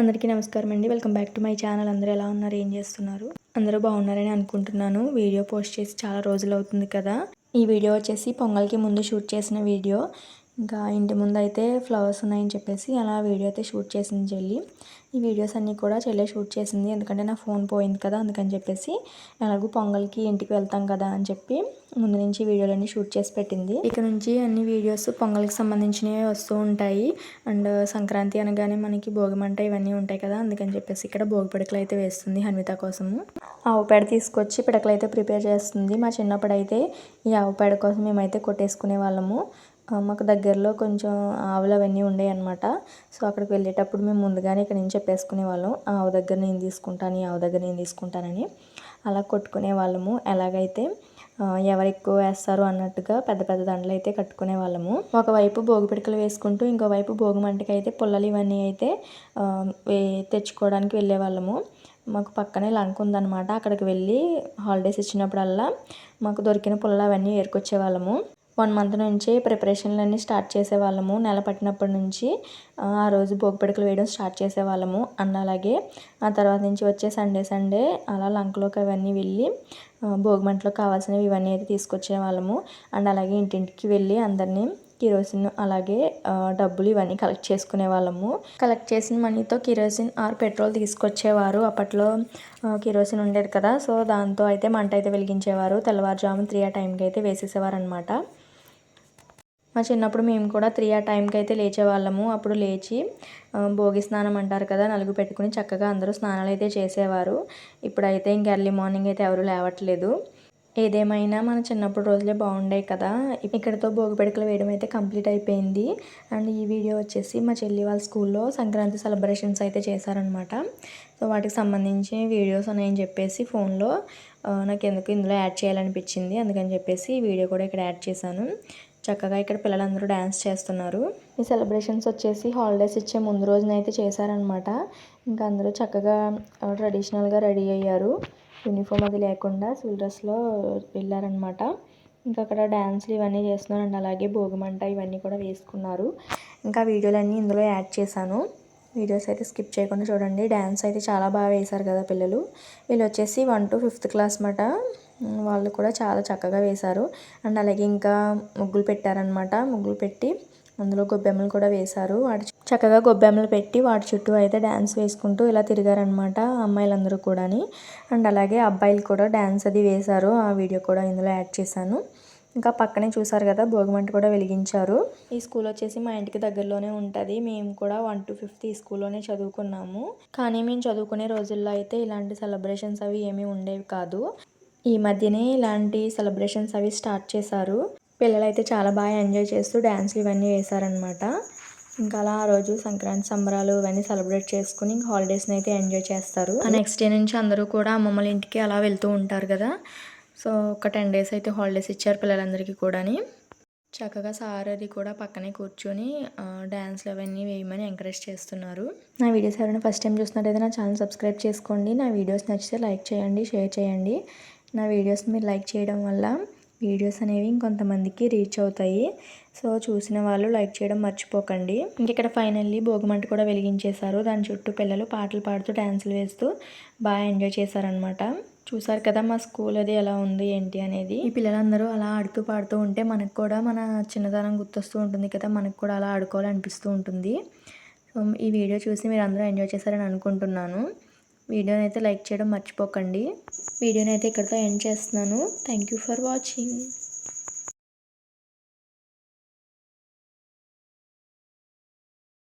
అందరికీ నమస్కారం అండి. Welcome back to my channel. అందరూ ఎలా ఉన్నారు? ఏం చేస్తున్నారు? అందరూ బాగున్నారని అనుకుంటున్నాను. వీడియో పోస్ట్ చేసి చాలా రోజులు అవుతుంది కదా. ఈ వీడియో వచ్చేసి పొంగల్కి ముందు షూట్ చేసిన వీడియో. ఇంకా ఇంటి ముందు అయితే ఫ్లవర్స్ ఉన్నాయని చెప్పేసి అలా వీడియో అయితే షూట్ చేసింది చెల్లి ఈ వీడియోస్ అన్నీ కూడా చెల్లె షూట్ చేసింది. ఎందుకంటే నా ఫోన్ పోయింది కదా అందుకని చెప్పేసి ఎలాగో పొంగల్కి ఇంటికి వెళ్తాం కదా అని చెప్పి ముందు నుంచి వీడియోలన్నీ షూట్ చేసి పెట్టింది. ఇక నుంచి అన్ని వీడియోస్ పొంగల్కి సంబంధించినవి వస్తూ ఉంటాయి. అండ్ సంక్రాంతి అనగానే మనకి భోగిమంట ఇవన్నీ ఉంటాయి కదా అందుకని చెప్పేసి ఇక్కడ భోగి పిడకలు అయితే వేస్తుంది హన్విత కోసము. ఆవు పేడ తీసుకొచ్చి పిడకలు అయితే ప్రిపేర్ చేస్తుంది. మా చిన్నప్పుడు అయితే ఈ ఆవు పేడ కోసం మేమైతే కొట్టేసుకునే వాళ్ళము. మాకు దగ్గరలో కొంచెం ఆవులు అవన్నీ ఉండేవి అనమాట సో అక్కడికి వెళ్ళేటప్పుడు మేము ముందుగానే ఇక్కడ నుంచి చెప్పేసుకునే వాళ్ళం ఆవు దగ్గర నేను తీసుకుంటాను ఈ ఆవు దగ్గర నేను తీసుకుంటానని. అలా కొట్టుకునే వాళ్ళము. ఎలాగైతే ఎవరు ఎక్కువ వేస్తారు అన్నట్టుగా పెద్ద పెద్ద దండలు అయితే కట్టుకునే వాళ్ళము. ఒకవైపు భోగి పిడకలు వేసుకుంటూ ఇంకోవైపు భోగి మంటకి అయితే పుల్లలు ఇవన్నీ అయితే తెచ్చుకోవడానికి వెళ్ళే వాళ్ళము. మాకు పక్కనే లంక ఉందన్నమాట. అక్కడికి వెళ్ళి హాలిడేస్ ఇచ్చినప్పుడల్లా మాకు దొరికిన పుల్లలు అవన్నీ ఏరుకొచ్చే వాళ్ళము. వన్ మంత్ నుంచి ప్రిపరేషన్లు అన్నీ స్టార్ట్ చేసేవాళ్ళము. నెల పట్టినప్పటి నుంచి ఆ రోజు భోగి పిడకలు వేయడం స్టార్ట్ చేసేవాళ్ళము. అండ్ అలాగే ఆ తర్వాత నుంచి వచ్చే సండే సండే అలా లంకలోకి అవన్నీ వెళ్ళి భోగిమంటలో కావాల్సినవి ఇవన్నీ అయితే తీసుకొచ్చేవాళ్ళము. అండ్ అలాగే ఇంటింటికి వెళ్ళి అందరినీ కిరోసిన్ అలాగే డబ్బులు ఇవన్నీ కలెక్ట్ చేసుకునే వాళ్ళము కలెక్ట్ చేసిన మనీతో కిరోసిన్ ఆర్ పెట్రోల్ తీసుకొచ్చేవారు. అప్పట్లో కిరోసిన్ ఉండేది కదా. సో దాంతో అయితే మంట అయితే వెలిగించేవారు. తెల్లవారుజాము త్రీ ఆ టైంకి అయితే వేసేసేవారు అనమాట మా చిన్నప్పుడు మేము కూడా త్రీ ఆ టైంకి అయితే లేచేవాళ్ళము. అప్పుడు లేచి భోగి స్నానం అంటారు కదా నలుగు పెట్టుకుని చక్కగా అందరూ స్నానాలు అయితే చేసేవారు. ఇప్పుడైతే ఇంక ఎర్లీ మార్నింగ్ అయితే ఎవరు లేవట్లేదు. ఏదేమైనా మన చిన్నప్పుడు రోజులే బాగుండే కదా. ఇక్కడతో భోగి పిడకలు వేయడం అయితే కంప్లీట్ అయిపోయింది. అండ్ ఈ వీడియో వచ్చేసి మా చెల్లి వాళ్ళ స్కూల్లో సంక్రాంతి సెలబ్రేషన్స్ అయితే చేశారనమాట సో వాటికి సంబంధించి వీడియోస్ ఉన్నాయని చెప్పేసి ఫోన్లో నాకు ఎందుకు ఇందులో యాడ్ చేయాలనిపించింది. అందుకని చెప్పేసి ఈ వీడియో కూడా ఇక్కడ యాడ్ చేశాను. చక్కగా ఇక్కడ పిల్లలందరూ డ్యాన్స్ చేస్తున్నారు. ఈ సెలబ్రేషన్స్ వచ్చేసి హాలిడేస్ ఇచ్చే ముందు రోజున అయితే చేశారనమాట ఇంకా అందరూ చక్కగా ట్రెడిషనల్గా రెడీ అయ్యారు. యూనిఫామ్ అది లేకుండా సిల్ డ్రెస్లో వెళ్ళారనమాట ఇంకా అక్కడ డ్యాన్స్లు ఇవన్నీ చేస్తున్నారు అలాగే భోగిమంట ఇవన్నీ కూడా వేసుకున్నారు. ఇంకా వీడియోలన్నీ ఇందులో యాడ్ చేశాను. వీడియోస్ అయితే స్కిప్ చేయకుండా చూడండి. డ్యాన్స్ అయితే చాలా బాగా వేశారు కదా పిల్లలు. వీళ్ళు వచ్చేసి వన్ టు ఫిఫ్త్ క్లాస్ మాట వాళ్ళు కూడా చాలా చక్కగా వేశారు. అండ్ అలాగే ఇంకా ముగ్గులు పెట్టారనమాట ముగ్గులు పెట్టి అందులో గొబ్బెమ్మలు కూడా వేశారు. వాటి చక్కగా గొబ్బెమ్మలు పెట్టి వాటి చుట్టూ అయితే డ్యాన్స్ వేసుకుంటూ ఇలా తిరిగారనమాట అమ్మాయిలందరూ కూడాని. అండ్ అలాగే అబ్బాయిలు కూడా డ్యాన్స్ అది వేశారు. ఆ వీడియో కూడా ఇందులో యాడ్ చేశాను. ఇంకా పక్కనే చూసారు కదా భోగిమంట కూడా వెలిగించారు. ఈ స్కూల్ వచ్చేసి మా ఇంటికి దగ్గరలోనే ఉంటుంది. మేము కూడా వన్ టు ఫిఫ్త్ ఈ స్కూల్లోనే చదువుకున్నాము. కానీ మేము చదువుకునే రోజుల్లో అయితే ఇలాంటి సెలబ్రేషన్స్ అవి ఏమీ ఉండేవి కాదు. ఈ మధ్యనే ఇలాంటి సెలబ్రేషన్స్ అవి స్టార్ట్ చేశారు. పిల్లలు అయితే చాలా బాగా ఎంజాయ్ చేస్తూ డ్యాన్స్లు ఇవన్నీ వేశారనమాట ఇంకా అలా ఆ రోజు సంక్రాంతి సంబరాలు ఇవన్నీ సెలబ్రేట్ చేసుకుని హాలిడేస్ని అయితే ఎంజాయ్ చేస్తారు. నెక్స్ట్ డే నుంచి అందరూ కూడా అమ్మమ్మల ఇంటికి అలా వెళ్తూ ఉంటారు కదా. సో ఒక టెన్ డేస్ అయితే హాలిడేస్ ఇచ్చారు పిల్లలందరికీ కూడాని. చక్కగా సార్ అది కూడా పక్కనే కూర్చొని డ్యాన్స్లు అవన్నీ వేయమని ఎంకరేజ్ చేస్తున్నారు. నా వీడియోస్ ఎవరైనా ఫస్ట్ టైం చూసినట్టయితే నా ఛానల్ సబ్స్క్రైబ్ చేసుకోండి. నా వీడియోస్ నచ్చితే లైక్ చేయండి షేర్ చేయండి. నా వీడియోస్ మీరు లైక్ చేయడం వల్ల వీడియోస్ అనేవి ఇంకొంతమందికి రీచ్ అవుతాయి. సో చూసిన వాళ్ళు లైక్ చేయడం మర్చిపోకండి. ఇంక ఇక్కడ ఫైనల్లీ భోగిమంట కూడా వెలిగించేశారు. దాని చుట్టూ పిల్లలు పాటలు పాడుతూ డ్యాన్సులు వేస్తూ బాగా ఎంజాయ్ చేశారనమాట చూసారు కదా మా స్కూల్ అది ఎలా ఉంది ఏంటి అనేది. ఈ పిల్లలందరూ అలా ఆడుతూ పాడుతూ ఉంటే మనకు కూడా మన చిన్నతనం గుర్తొస్తూ ఉంటుంది కదా. మనకు కూడా అలా ఆడుకోవాలనిపిస్తూ ఉంటుంది. సో ఈ వీడియో చూసి మీరు అందరూ ఎంజాయ్ చేశారని అనుకుంటున్నాను. వీడియోని అయితే లైక్ చేయడం మర్చిపోకండి. వీడియోని అయితే ఇక్కడితో ఎండ్ చేస్తున్నాను. Thank you for watching